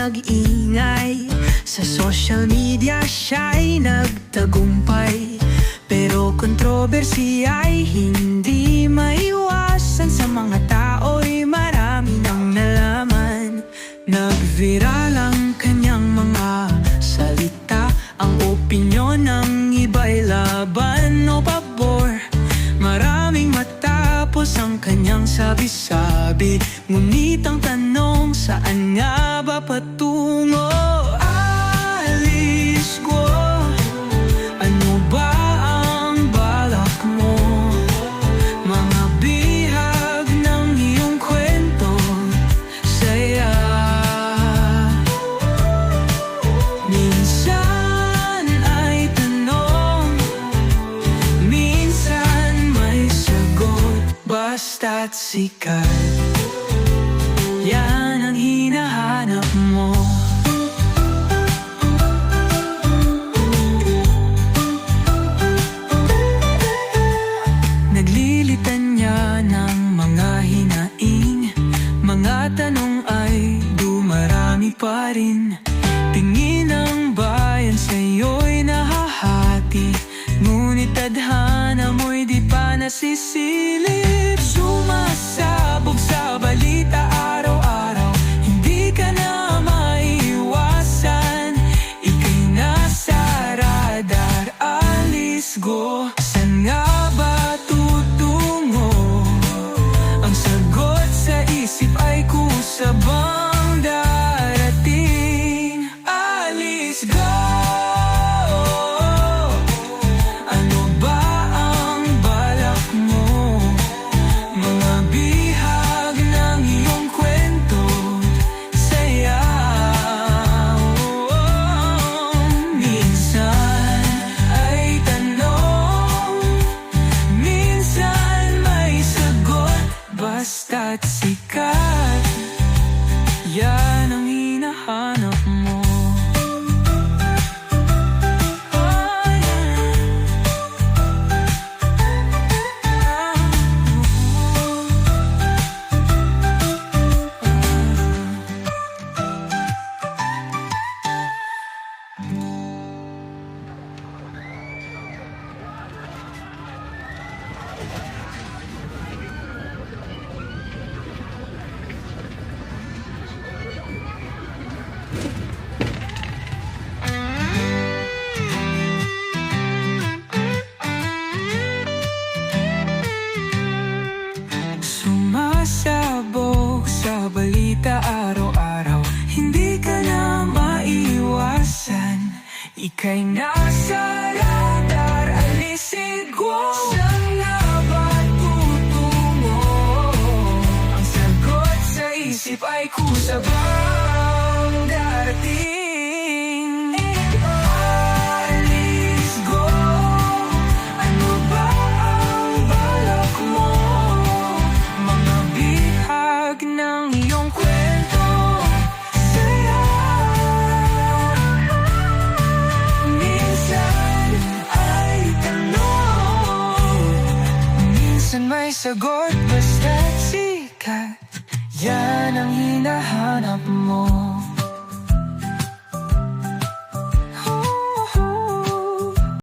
nag-ingay Sa social media siya'y nagtagumpay. Pero kontrobersy ay hindi maiwasan. Sa mga tao'y marami nang nalaman. Nagviral ang kanyang mga salita. Ang opinyon ng iba'y laban o pabor. Maraming matapos ang kanyang sabi-sabi. Ngunit Basta't sikat. Yan ang hinahanap mo. Naglilitan niya ng mga hinaing. Mga tanong ay dumarami pa rin. Tingin ng bayan sa'yo'y nahahati. Ngunit tadhana mo'y di pa nasisilip Sumasabog sa araw-araw. Hindi ka na maiwasan Ika'y Alis go Basta't sikat Yan ang hinahanap mo Oh, yeah. Ika'y nasa radar Alisin ko Saan nga ba tutungo? Ang sagot sa isip ay kusabang darating sagot Basta't sikat. Yan ang hinahanap mo